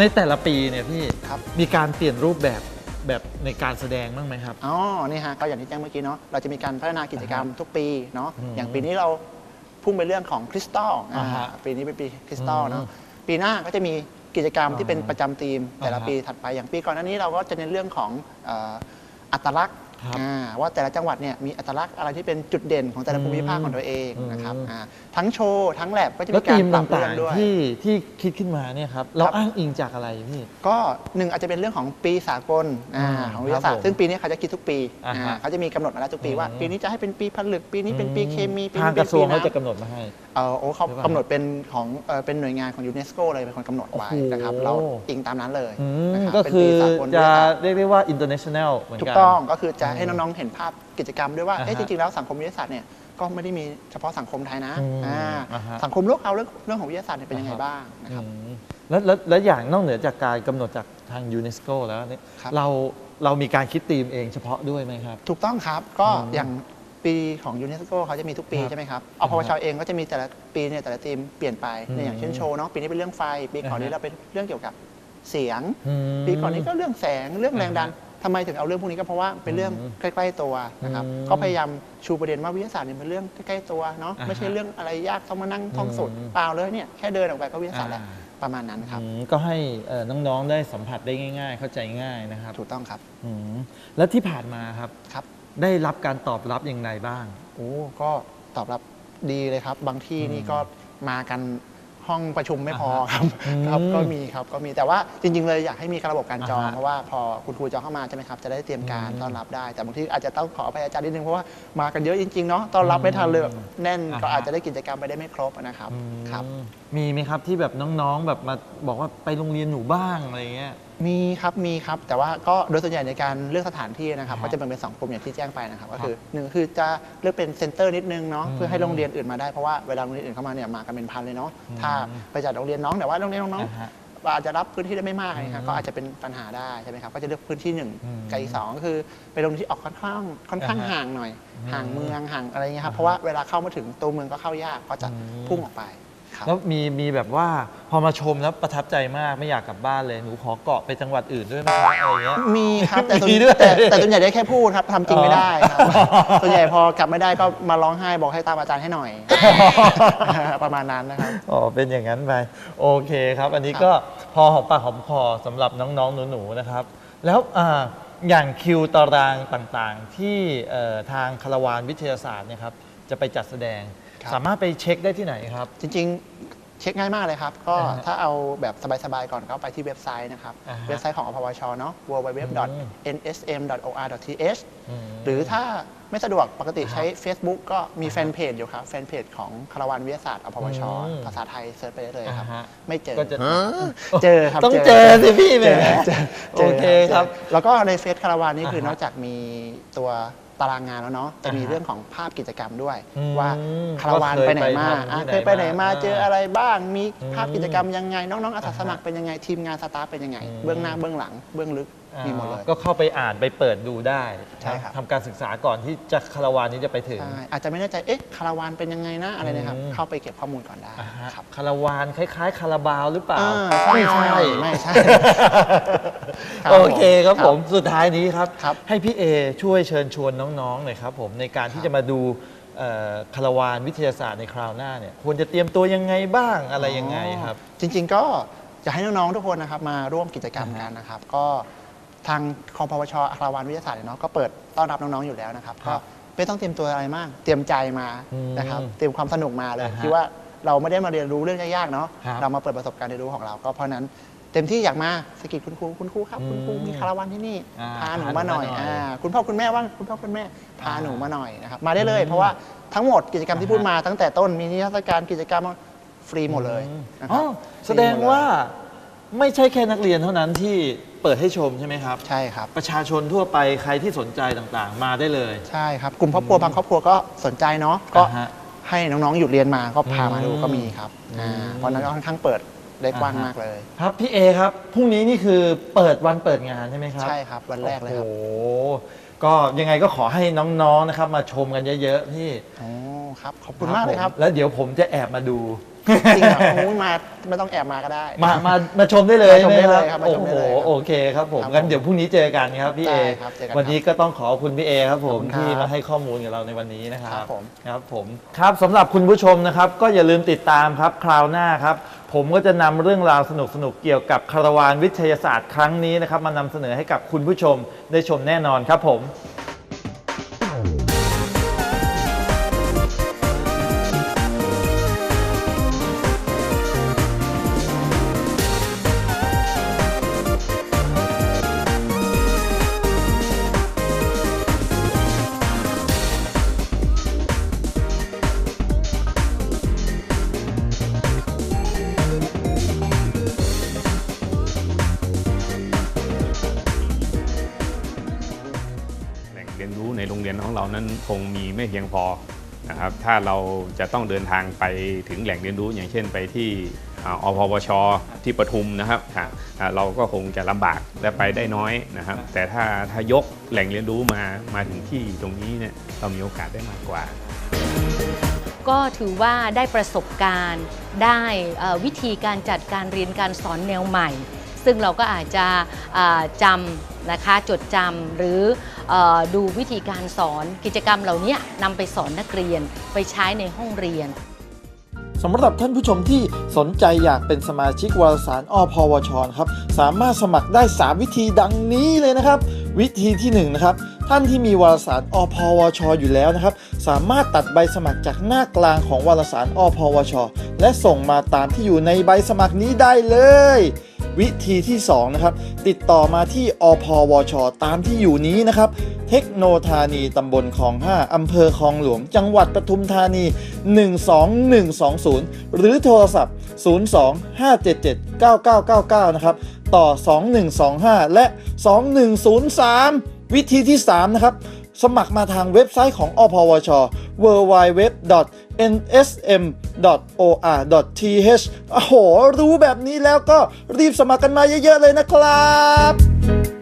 ในแต่ละปีเนี่ยพี่ครับ มีการเปลี่ยนรูปแบบแบบในการแสดงบ้างไหมครับ อ๋อ นี่ฮะ ก็อย่างที่แจ้งเมื่อกี้เนาะ เราจะมีการพัฒนากิจกรรมทุกปีเนาะ อืมอย่างปีนี้เราพุ่งไปเรื่องของคริสตัลอ่าฮะปีนี้เป็นปีคริสตัลเนาะอืมปีหน้าก็จะมีกิจกรรมที่เป็นอ่าประจำธีม แต่ละอ่าฮะปีถัดไป อย่างปีก่อนหน้านี้เราก็จะในนเรื่องของเอ่ออัตลักษณ์ครับ อ่าว่าแต่ละจังหวัดเนี่ยมีอัตลักษณ์อะไรที่เป็นจุดเด่นของแต่ละภูมิภาคของตัวเองนะครับอืมอ่าทั้งโชว์ทั้งแลบก็จะแล้วมีการทีมปรับเรื่ต่าองงด้วย ๆที่ที่คิดขึ้นมาเนี่ยครับเราครับอ้างอิงจากอะไรพี่ ก็หนึ่งอาจจะเป็นเรื่องของปีสากลอ่าอืมของวิทยาศาสตครับผมร์ซึ่งปีนี้เขาจะคิดทุกปีอ่าฮะอ่าเขาจะมีกำหนดมาแล้วทุกปีว่า อืม ปีนี้จะให้เป็นปีผลึก ปีนี้เป็นปีเคมีปีทางนี้กเป็ระนทรวงปีเขาน้ำจะกำหนดมาให้ เออโอ้เขาหรือเปล่ากำหนดเป็นของเอ่อเป็นหน่วยงานของยูเนสโกเลยเป็นคนกำหนดไว้โอ้โห นะครับเราอิงตามนั้นเลยอืมนะครับก็เป็นคืปีอสากลจะวิทยาศาสตร์เรียกได้ว่า international เหมือนถูกักนต้องก็คือจะให้อืมน้องๆ เห็นภาพกิจกรรมด้วยว่าอ่าฮะเอ๊ะจริงๆ แล้วสังคมวิทยาศาสตร์เนี่ยก็ไม่ได้มีเฉพาะสังคมไทยนะอืมอ่าอ่าฮะสังคมโลกเอาเรื่องเรื่องของวิทยาศาสตร์เนี่ยเป็นยังไงอ่าฮะบ้างนะครับอืมแล้วแล้วแล้วอย่างนอกเหนือจากการกำหนดจากทางยูเนสโกแล้วเนี่ยครับ เราเรามีการคิดธีมเองเฉพาะด้วยไหมครับ ถูกต้องครับ ก็อืมอย่างปีของยูเนสโกเขาจะมีทุกปีครับใช่ไหมครับอพวชเองก็จะมีแต่ละปีเนี่ยแต่ละทีมเปลี่ยนไปอืมเนี่ยอย่างเช่นโชว์เนาะปีนี้เป็นเรื่องไฟ ปีก่อนนี้อ่าฮะ เราเป็นเรื่องเกี่ยวกับเสียง อืม ปีก่อนนี้ก็เรื่องแสงเรื่องแรงดันอ่าฮะ ทำไมถึงเอาเรื่องพวกนี้ก็เพราะว่าเป็นเรื่องอืมใกล้ ๆตัวนะครับอืมก็พยายามชูประเด็นว่าวิทยาศาสตร์เนี่ยเป็นเรื่องใกล้ๆตัวเนาะอ่าฮะไม่ใช่เรื่องอะไรยากต้องมานั่งท่องสูตรอืมเปล่าเลยเนี่ยแค่เดินออกไปก็วิทยาศาสตร์แล้วอ่าประมาณนั้นครับอืมก็ให้เอ่อน้องๆได้สัมผัสได้ง่าย ๆ เข้าใจง่ายนะครับ ถูกต้องครับอืมแล้วที่ผ่านมาครับครับ ได้รับการตอบรับอย่างไรบ้างโอ้ก็ตอบรับดีเลยครับ บางที่นี่ก็มากัน ห้องประชุมไม่พอครับอืมครับก็มีครับก็มีแต่ว่าจริง ๆ เลยอยากให้มีระบบการจอง อ่าฮะเพราะว่าพอคุณครูจองเข้ามาใช่ไหมครับจะได้เตรียมการอืมต้อนรับได้ แต่บางทีอาจจะต้องขออภัยอาจารย์นิดนึงเพราะว่ามากันเยอะจริงๆเนาะต้อนรับไม่ทันเลยแบบแน่นอ่าฮะ ก็อาจจะได้กิจกรรมไปได้ไม่ครบนะครับอืมครับมีไหมครับที่แบบน้องๆแบบมาบอกว่าไปโรงเรียนหนูบ้างอะไรเงี้ย มีครับมีครับ แต่ว่าก็โดยส่วนใหญ่ในการเลือกสถานที่นะครับอ่าฮะก็จะแบ่งเป็นสองกลุ่มอย่างที่แจ้งไปนะครับครัก็บคือหนึ่งคือจะเลือกเป็นเซ็นเตอร์นิดนึงเนาะอืมเพื่อให้โรงเรียนอื่นมาได้เพราะว่าเวลาโรงเรียนอื่นเข้ามาเนี่ยมากันเป็นพันเลยเนาะอืมถ้าไปจัดโรงเรียนน้องแต่ว่าโรงเรียนน้องอ่าฮะๆอาจจะรับพื้นที่ได้ไม่มากอะไรเงี้อืยมก็อาจจะเป็นปัญหาได้ใช่ไหมครับก็จะเลือกพื้นที่หนึ่งอืมกับอีกสองก็คือไปโรงเรียนที่ออกค่อนข้างค่อนข้างอ่าฮะห่างหน่อยอืมห่างเมืองห่างอะไรเงี้ยครับอ่าฮะเพราะว่าเวลาเข้ามาถึงตัวเมืองก็เข้ายากก็จะอืมพุ่งออกไป ครับ แล้วมีมีแบบว่าพอมาชมแล้วประทับใจมากไม่อยากกลับบ้านเลยหนูขอเกาะไปจังหวัดอื่นด้วยไหมครับอะไรเงี้ย มีครับแต่ส่วนมีด้วยแต่แต่ส่วนใหญ่ได้แค่พูดครับทำจริงไม่ได้ครับอ๋อส่วนใหญ่พอกลับไม่ได้ก็มาร้องไห้บอกให้ตามอาจารย์ให้หน่อย ประมาณนั้นนะครับ อ๋อเป็นอย่างนั้นไปโอเคครับ อันนี้ครับก็พอหอมปากหอมคอสำหรับน้องๆหนูๆนะครับ แล้วอ่าอย่างคิวตารางต่างๆ ที่เอ่อทางคาราวานวิทยาศาสตร์เนะครับจะไปจัดแสดงครับ สามารถไปเช็คได้ที่ไหนครับ จริงๆ เช็คง่ายมากเลยครับ ก็อ่าฮะถ้าเอาแบบสบายๆ ก่อนก็ไปที่เว็บไซต์นะครับอ่าฮะเว็บไซต์ของอพวชเนาะ www.nsm.or.th มหรือถ้าไม่สะดวกปกติอ่าฮะใช้ Facebook ก็มีแฟนเพจอยู่ครับ แฟนเพจของคาราวานวิทยาศาสตร์อพวชอืมภาษาไทยเซิร์ชไปได้เลยครับอ่าฮะไม่เจอก็จะเจอครับ ต้องเจอสิพี่แหมเจอเจโอเคครับจอแล้วก็ในเฟซคาราวานนี่คืออ่าฮะนอกจากมีตัว ตารางงานแล้วเนาะจะมีอ่าฮะเรื่องของภาพกิจกรรมด้วย อืมว่าคาราวานว่าเคยไปไหนมาไปทำที่อะไหนเคยไปไหนมามาเจออะไรบ้าง มีอืมภาพกิจกรรมยังไง น้องๆอาสาอ่าฮะสมัครเป็นยังไงทีมงานสตาฟเป็นยังไงอืมเบื้องหน้าเบื้องหลังเบื้องลึก มีหมดเลยก็เข้าไปอ่านไปเปิดดูได้ใช่ครับ ทำการศึกษาก่อนที่จะคาราวานนี้จะไปถึง ใช่อาจจะไม่แน่ใจ เอ๊ะ คาราวานเป็นยังไงนะ อะไรนะครับ อืม เข้าไปเก็บข้อมูลก่อนได้อ่าฮะครับคาราวานคล้าย ๆ คาราบาวหรือเปล่า อ่าไม่ใช่ ไม่ใช่ ครับโอเคครับครับผมสุดท้ายนี้ครับ ครับให้พี่เอช่วยเชิญชวนน้องๆหน่อยครับผมในการที่ครับ จะมาดูเอ่อคาราวานวิทยาศาสตร์ในคราวหน้าเนี่ยควรจะเตรียมตัวยังไงบ้างอะไรยังไงครับ จริงๆก็อยากให้น้องๆทุกคนนะครับมาร่วมกิจกรรมกันนะครับ ก็ ทางคอมพวชอาคาราวานวิทยาศาสตร์เนี่ยเนาะก็เปิดต้อนรับน้องๆอยู่แล้วนะครับครัก็บไม่ต้องเตรียมตัวอะไรมาก เตรียมใจมาอืมนะครับเตรียมความสนุกมาเลยอ่าฮะคิดว่าเราไม่ได้มาเรียนรู้เรื่องยากๆเนาะครับเรามาเปิดประสบการณ์เรียนรู้ของเรา ก็เพราะฉะนั้นเต็มที่อยากมาสกิดคุณครูคุณครูครับคุณครูอืมมีคาราวานที่นี่อ่าพาหนูมาหน่อยพาหนูมาหน่อยอ่าคุณพ่อคุณแม่ว่างคุณพ่อคุณแม่พาอ่าหนูมาหน่อยนะครับมาได้เลยอืมเพราะว่าทั้งหมดกิจกรรมที่อ่าฮะพูดมาตั้งแต่ต้นมีนิทรรศการกิจกรรมฟรีหมดเลยนะคอ๋รัอบแสดงว่า ไม่ใช่แค่นักเรียนเท่านั้นที่เปิดให้ชมใช่ไหมครับ ใช่ครับ ประชาชนทั่วไปใครที่สนใจต่างๆ มาได้เลย ใช่ครับกลุ่มครอบครัวบางครอบครัวก็สนใจเนาะก็อ่าฮะ ให้น้องๆหยุดเรียนมาก็พามาดูอืมก็มีครับอ่าอืมเพราะฉะนั้นก็ค่อนข้างเปิดได้กว้างอ่าฮะมากเลย ครับพี่เอครับพรุ่งนี้นี่คือเปิดวันเปิดงานใช่ไหมครับ ใช่ครับวันแรกเลยครับ โอ้โหก็ยังไงก็ขอให้น้องๆนะครับ มาชมกันเยอะๆพี่โอ้ครับ ขอบคุณมากเลยครับผมแล้วเดี๋ยวผมจะแอบมาดู จริงเหรอโอ้ยมาไม่ต้องแอบมาก็ได้ มามามาชมได้เลยมาชมได้เลยหครับมาโอ้ชมได้โหเลยครับโอเคครับผมครับงั้นเดี๋ยวพรุ่งนี้เจอกันครับพี่เอ ได้ครับเจอกันครับวันนี้ก็ต้องขอบคุณพี่เอครับผมขอบคุณครับที่มาให้ข้อมูลกับเราในวันนี้นะครัครับบผม ครับผมครับสำหรับคุณผู้ชมนะครับ ก็อย่าลืมติดตามครับคราวหน้าครับ ผมก็จะนำเรื่องราวสนุกๆเกี่ยวกับคาราวานวิทยาศาสตร์ครั้งนี้นะครับมานำเสนอให้กับคุณผู้ชมได้ชมแน่นอนครับผม ของเรานั้นคงมีไม่เพียงพอนะครับถ้าเราจะต้องเดินทางไปถึงแหล่งเรียนรู้อย่างเช่นไปที่อ่าอพวช ที่ปทุมนะครับเราก็คงจะลำบากและไปได้น้อยนะครับ แต่ถ้าถ้ายกแหล่งเรียนรู้มามาถึงที่ตรงนี้เนี่ยเรามีโอกาสได้มากกว่า ก็ถือว่าได้ประสบการณ์ ได้วิธีการจัดการเรียนการสอนแนวใหม่ ซึ่งเราก็อาจจะจำนะคะจดจำหรืออดูวิธีการสอนกิจกรรมเหล่านี้นำไปสอนนักเรียนไปใช้ในห้องเรียนสำหรับท่านผู้ชมที่สนใจอยากเป็นสมาชิกวารสารอพวชครับ สามารถสมัครได้ 3 วิธีดังนี้เลยนะครับ วิธีที่1นะครับท่านที่มีวารสารอพวช อยู่แล้วนะครับ สามารถตัดใบสมัครจากหน้ากลางของวารสารอพวช และส่งมาตามที่อยู่ในใบสมัครนี้ได้เลย วิธีที่2นะครับติดต่อมาที่อพวช ตามที่อยู่นี้นะครับ เทคโนธานีตำบลคลอง 5 อำเภอคลองหลวง จังหวัดปทุมธานี 12120 หรือโทรศัพท์ 02-577-9999 นะครับ ต่อ 2125 และ 2103 วิธีที่ 3 นะครับสมัครมาทางเว็บไซต์ของอพวช www.nsm.or.th โอ้โห รู้แบบนี้แล้วก็รีบสมัครกันมาเยอะๆเลยนะครับ